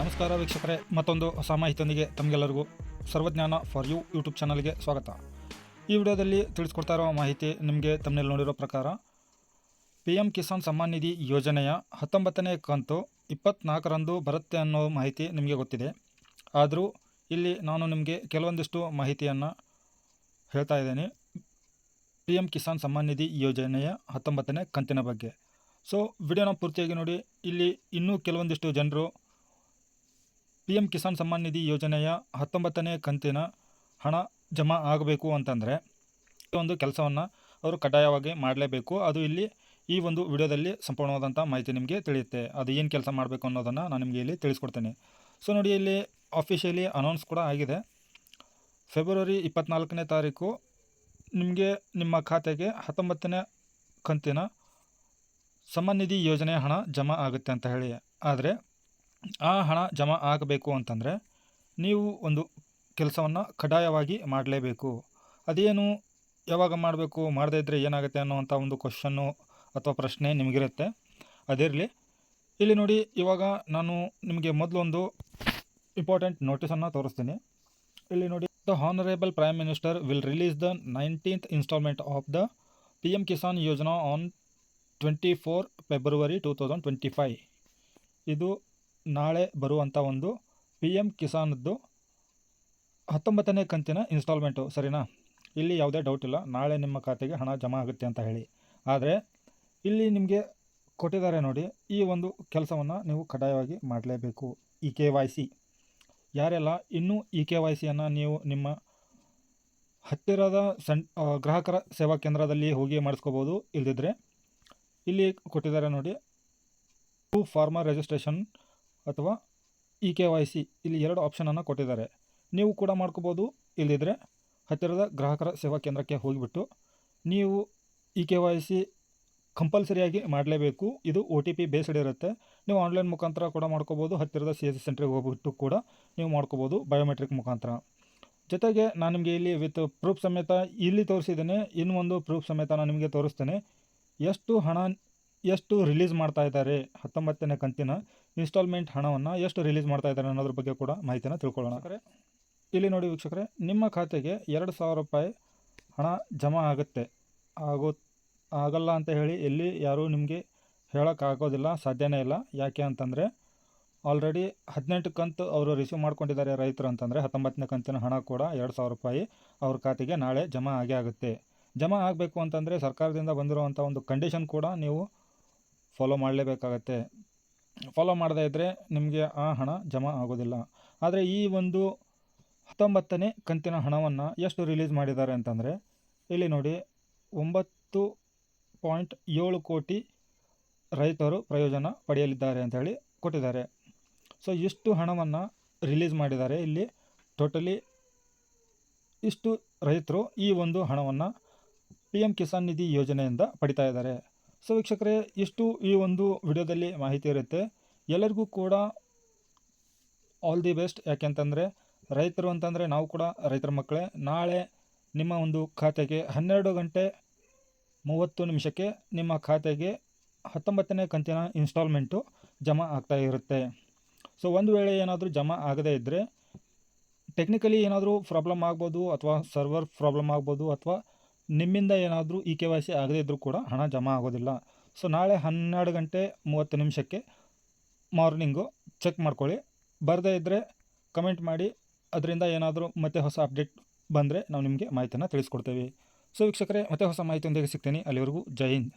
ನಮಸ್ಕಾರ ವೀಕ್ಷಕರೇ, ಮತ್ತೊಂದು ಹೊಸ ಮಾಹಿತಿಯೊಂದಿಗೆ ತಮಗೆಲ್ಲರಿಗೂ ಸರ್ವಜ್ಞಾನ ಫಾರ್ ಯು ಯೂಟ್ಯೂಬ್ ಚಾನಲ್ಗೆ ಸ್ವಾಗತ. ಈ ವಿಡಿಯೋದಲ್ಲಿ ತಿಳಿಸ್ಕೊಡ್ತಾ ಇರೋ ಮಾಹಿತಿ ನಿಮಗೆ ತಮ್ಮಲ್ಲಿ ನೋಡಿರೋ ಪ್ರಕಾರ ಪಿ ಎಂ ಕಿಸಾನ್ ಸಮ್ಮಾನ್ ನಿಧಿ ಯೋಜನೆಯ ಹತ್ತೊಂಬತ್ತನೇ ಕಂತು ಇಪ್ಪತ್ನಾಲ್ಕರಂದು ಬರುತ್ತೆ ಅನ್ನೋ ಮಾಹಿತಿ ನಿಮಗೆ ಗೊತ್ತಿದೆ. ಆದರೂ ಇಲ್ಲಿ ನಾನು ನಿಮಗೆ ಕೆಲವೊಂದಿಷ್ಟು ಮಾಹಿತಿಯನ್ನು ಹೇಳ್ತಾ ಇದ್ದೇನೆ. ಪಿ ಎಂ ಕಿಸಾನ್ ಸಮ್ಮಾನ್ ನಿಧಿ ಯೋಜನೆಯ ಹತ್ತೊಂಬತ್ತನೇ ಕಂತಿನ ಬಗ್ಗೆ. ಸೊ, ವಿಡಿಯೋನ ಪೂರ್ತಿಯಾಗಿ ನೋಡಿ, ಇಲ್ಲಿ ಇನ್ನೂ ಕೆಲವೊಂದಿಷ್ಟು ಜನರು ಪಿ ಎಂ ಕಿಸಾನ್ ಸಮ್ಮಾನ್ ನಿಧಿ ಯೋಜನೆಯ ಹತ್ತೊಂಬತ್ತನೇ ಕಂತಿನ ಹಣ ಜಮಾ ಆಗಬೇಕು ಅಂತಂದರೆ ಈ ಒಂದು ಕೆಲಸವನ್ನು ಅವರು ಕಡ್ಡಾಯವಾಗಿ ಮಾಡಲೇಬೇಕು. ಅದು ಇಲ್ಲಿ ಈ ಒಂದು ವಿಡಿಯೋದಲ್ಲಿ ಸಂಪೂರ್ಣವಾದಂಥ ಮಾಹಿತಿ ನಿಮಗೆ ತಿಳಿಯುತ್ತೆ. ಅದು ಏನು ಕೆಲಸ ಮಾಡಬೇಕು ಅನ್ನೋದನ್ನು ನಾನು ನಿಮಗೆ ಇಲ್ಲಿ ತಿಳಿಸ್ಕೊಡ್ತೇನೆ. ಸೊ ನೋಡಿ, ಇಲ್ಲಿ ಅಫಿಷಿಯಲಿ ಅನೌನ್ಸ್ ಕೂಡ ಆಗಿದೆ. ಫೆಬ್ರವರಿ ಇಪ್ಪತ್ನಾಲ್ಕನೇ ತಾರೀಕು ನಿಮಗೆ ನಿಮ್ಮ ಖಾತೆಗೆ ಹತ್ತೊಂಬತ್ತನೇ ಕಂತಿನ ಸಮ್ಮಾನ್ ನಿಧಿ ಯೋಜನೆಯ ಹಣ ಜಮಾ ಆಗುತ್ತೆ ಅಂತ ಹೇಳಿ. ಆದರೆ ಆ ಹಣ ಜಮಾ ಆಗಬೇಕು ಅಂತಂದರೆ ನೀವು ಒಂದು ಕೆಲಸವನ್ನು ಕಡ್ಡಾಯವಾಗಿ ಮಾಡಲೇಬೇಕು. ಅದೇನು ಯಾವಾಗ ಮಾಡಬೇಕು, ಮಾಡದೇ ಇದ್ದರೆ ಏನಾಗುತ್ತೆ ಅನ್ನೋವಂಥ ಒಂದು ಕ್ವಶನ್ನು ಅಥವಾ ಪ್ರಶ್ನೆ ನಿಮಗಿರುತ್ತೆ. ಅದಿರಲಿ ಇಲ್ಲಿ ನೋಡಿ, ಇವಾಗ ನಾನು ನಿಮಗೆ ಮೊದಲೊಂದು ಇಂಪಾರ್ಟೆಂಟ್ ನೋಟಿಸನ್ನು ತೋರಿಸ್ತೀನಿ. ಇಲ್ಲಿ ನೋಡಿ the honourable prime minister will release the nineteenth instalment of the P M Kisan Yojana on twenty four February two thousand twenty five ಇದು ನಾಳೆ ಬರುವಂಥ ಒಂದು ಪಿ ಎಂ ಕಿಸಾನ್ದು ಹತ್ತೊಂಬತ್ತನೇ ಕಂತಿನ ಇನ್ಸ್ಟಾಲ್ಮೆಂಟು ಸರಿನಾ? ಇಲ್ಲಿ ಯಾವುದೇ ಡೌಟ್ ಇಲ್ಲ. ನಾಳೆ ನಿಮ್ಮ ಖಾತೆಗೆ ಹಣ ಜಮಾ ಆಗುತ್ತೆ ಅಂತ ಹೇಳಿ. ಆದರೆ ಇಲ್ಲಿ ನಿಮಗೆ ಕೊಟ್ಟಿದ್ದಾರೆ ನೋಡಿ, ಈ ಒಂದು ಕೆಲಸವನ್ನು ನೀವು ಕಡ್ಡಾಯವಾಗಿ ಮಾಡಲೇಬೇಕು. ಇ ಕೆ ವೈ ಸಿ ಯಾರೆಲ್ಲ ಇನ್ನೂ ಇ ಕೆ ವೈ ಸಿಯನ್ನು ನೀವು ನಿಮ್ಮ ಹತ್ತಿರದ ಸಣ್ ಗ್ರಾಹಕರ ಸೇವಾ ಕೇಂದ್ರದಲ್ಲಿ ಹೋಗಿ ಮಾಡಿಸ್ಕೋಬೋದು. ಇಲ್ಲದಿದ್ದರೆ ಇಲ್ಲಿ ಕೊಟ್ಟಿದ್ದಾರೆ ನೋಡಿ ಟು ಫಾರ್ಮರ್ ರಿಜಿಸ್ಟ್ರೇಷನ್ ಅಥವಾ ಇ ಕೆ ವೈ ಸಿ ಇಲ್ಲಿ ಎರಡು ಆಪ್ಷನನ್ನು ಕೊಟ್ಟಿದ್ದಾರೆ. ನೀವು ಕೂಡ ಮಾಡ್ಕೋಬೋದು. ಇಲ್ಲದಿದ್ದರೆ ಹತ್ತಿರದ ಗ್ರಾಹಕರ ಸೇವಾ ಕೇಂದ್ರಕ್ಕೆ ಹೋಗಿಬಿಟ್ಟು ನೀವು ಇ ಕೆ ವೈ ಸಿ ಕಂಪಲ್ಸರಿಯಾಗಿ ಮಾಡಲೇಬೇಕು. ಇದು ಒ ಟಿ ಪಿ ಬೇಸ್ಡ್ ಇರುತ್ತೆ. ನೀವು ಆನ್ಲೈನ್ ಮುಖಾಂತರ ಕೂಡ ಮಾಡ್ಕೋಬೋದು. ಹತ್ತಿರದ ಸಿ ಎಸ್ ಸಿ ಸೆಂಟ್ರಿಗೆ ಹೋಗ್ಬಿಟ್ಟು ಕೂಡ ನೀವು ಮಾಡ್ಕೋಬೋದು ಬಯೋಮೆಟ್ರಿಕ್ ಮುಖಾಂತರ. ಜೊತೆಗೆ ನಾನು ನಿಮಗೆ ಇಲ್ಲಿ ವಿತ್ ಪ್ರೂಫ್ ಸಮೇತ ಇಲ್ಲಿ ತೋರಿಸಿದ್ದೇನೆ. ಇನ್ನೊಂದು ಪ್ರೂಫ್ ಸಮೇತ ನಾನು ನಿಮಗೆ ತೋರಿಸ್ತೇನೆ. ಎಷ್ಟು ಹಣ, ಎಷ್ಟು ರಿಲೀಸ್ ಮಾಡ್ತಾ ಇದ್ದಾರೆ ಹತ್ತೊಂಬತ್ತನೇ ಕಂತಿನ. ಇನ್ಸ್ಟಾಲ್ಮೆಂಟ್ ಹಣವನ್ನು ಎಷ್ಟು ರಿಲೀಸ್ ಮಾಡ್ತಾ ಇದ್ದಾರೆ ಅನ್ನೋದ್ರ ಬಗ್ಗೆ ಕೂಡ ಮಾಹಿತಿನ ತಿಳ್ಕೊಳ್ಳೋಣ. ಇಲ್ಲಿ ನೋಡಿ ವೀಕ್ಷಕರೇ ನಿಮ್ಮ ಖಾತೆಗೆ ಎರಡು ಸಾವಿರ ರೂಪಾಯಿ ಹಣ ಜಮಾ ಆಗುತ್ತೆ. ಆಗೋ ಆಗಲ್ಲ ಅಂತ ಹೇಳಿ ಎಲ್ಲಿ ಯಾರೂ ನಿಮಗೆ ಹೇಳೋಕ್ಕಾಗೋದಿಲ್ಲ ಸಾಧ್ಯನೇ ಇಲ್ಲ. ಯಾಕೆ ಅಂತಂದರೆ ಆಲ್ರೆಡಿ ಹದಿನೆಂಟು ಕಂತು ಅವರು ರಿಸೀವ್ ಮಾಡ್ಕೊಂಡಿದ್ದಾರೆ ರೈತರು ಅಂತಂದರೆ ಹತ್ತೊಂಬತ್ತನೇ ಕಂತಿನ ಹಣ ಕೂಡ ಎರಡು ಸಾವಿರ ರೂಪಾಯಿ ಅವ್ರ ಖಾತೆಗೆ ನಾಳೆ ಜಮಾ ಆಗೇ ಆಗುತ್ತೆ. ಜಮಾ ಆಗಬೇಕು ಅಂತಂದರೆ ಸರ್ಕಾರದಿಂದ ಬಂದಿರುವಂಥ ಒಂದು ಕಂಡೀಷನ್ ಕೂಡ ನೀವು ಫಾಲೋ ಮಾಡಲೇಬೇಕಾಗತ್ತೆ. ಫಾಲೋ ಮಾಡದೇ ಇದ್ದರೆ ನಿಮಗೆ ಆ ಹಣ ಜಮಾ ಆಗೋದಿಲ್ಲ. ಆದರೆ ಈ ಒಂದು ಹತ್ತೊಂಬತ್ತನೇ ಕಂತಿನ ಹಣವನ್ನು ಎಷ್ಟು ರಿಲೀಸ್ ಮಾಡಿದ್ದಾರೆ ಅಂತಂದರೆ, ಇಲ್ಲಿ ನೋಡಿ ಒಂಬತ್ತು ಪಾಯಿಂಟ್ ಏಳು ಕೋಟಿ ರೈತರು ಪ್ರಯೋಜನ ಪಡೆಯಲಿದ್ದಾರೆ ಅಂತ ಹೇಳಿ ಕೊಟ್ಟಿದ್ದಾರೆ. ಸೊ ಇಷ್ಟು ಹಣವನ್ನು ರಿಲೀಸ್ ಮಾಡಿದ್ದಾರೆ. ಇಲ್ಲಿ ಟೋಟಲಿ ಇಷ್ಟು ರೈತರು ಈ ಒಂದು ಹಣವನ್ನು ಪಿ ಎಂ ಕಿಸಾನ್ ನಿಧಿ ಯೋಜನೆಯಿಂದ ಪಡಿತಾ ಇದ್ದಾರೆ. ಸೊ ವೀಕ್ಷಕರೇ, ಇಷ್ಟು ಈ ಒಂದು ವಿಡಿಯೋದಲ್ಲಿ ಮಾಹಿತಿ ಇರುತ್ತೆ. ಎಲ್ಲರಿಗೂ ಕೂಡ ಆಲ್ ದಿ ಬೆಸ್ಟ್ ಯಾಕೆಂತಂದರೆ ರೈತರು ಅಂತಂದರೆ ನಾವು ಕೂಡ ರೈತರ ಮಕ್ಕಳೇ. ನಾಳೆ ನಿಮ್ಮ ಒಂದು ಖಾತೆಗೆ ಹನ್ನೆರಡು ಗಂಟೆ ಮೂವತ್ತು ನಿಮಿಷಕ್ಕೆ ನಿಮ್ಮ ಖಾತೆಗೆ ಹತ್ತೊಂಬತ್ತನೇ ಕಂತಿನ ಇನ್ಸ್ಟಾಲ್ಮೆಂಟು ಜಮಾ ಆಗ್ತಾ ಇರುತ್ತೆ. ಸೊ ಒಂದು ವೇಳೆ ಏನಾದರೂ ಜಮಾ ಆಗದೇ ಇದ್ದರೆ ಟೆಕ್ನಿಕಲಿ ಏನಾದರೂ ಪ್ರಾಬ್ಲಮ್ ಆಗ್ಬೋದು ಅಥವಾ ಸರ್ವರ್ ಪ್ರಾಬ್ಲಮ್ ಆಗ್ಬೋದು ಅಥವಾ ನಿಮ್ಮಿಂದ ಏನಾದರೂ ಈ ಕೆ ವೈ ಸಿ ಆಗದೇ ಇದ್ದರೂ ಕೂಡ ಹಣ ಜಮಾ ಆಗೋದಿಲ್ಲ. ಸೊ ನಾಳೆ ಹನ್ನೆರಡು ಗಂಟೆ ಮೂವತ್ತು ನಿಮಿಷಕ್ಕೆ ಮಾರ್ನಿಂಗು ಚೆಕ್ ಮಾಡ್ಕೊಳ್ಳಿ. ಬರದೇ ಇದ್ದರೆ ಕಮೆಂಟ್ ಮಾಡಿ. ಅದರಿಂದ ಏನಾದರೂ ಮತ್ತೆ ಹೊಸ ಅಪ್ಡೇಟ್ ಬಂದರೆ ನಾವು ನಿಮಗೆ ಮಾಹಿತಿಯನ್ನು ತಿಳಿಸ್ಕೊಡ್ತೇವೆ. ಸೊ ವೀಕ್ಷಕರೇ, ಮತ್ತೆ ಹೊಸ ಮಾಹಿತಿಯೊಂದಿಗೆ ಸಿಗ್ತೀನಿ. ಅಲ್ಲಿವರೆಗೂ ಜೈ ಹಿಂದ್.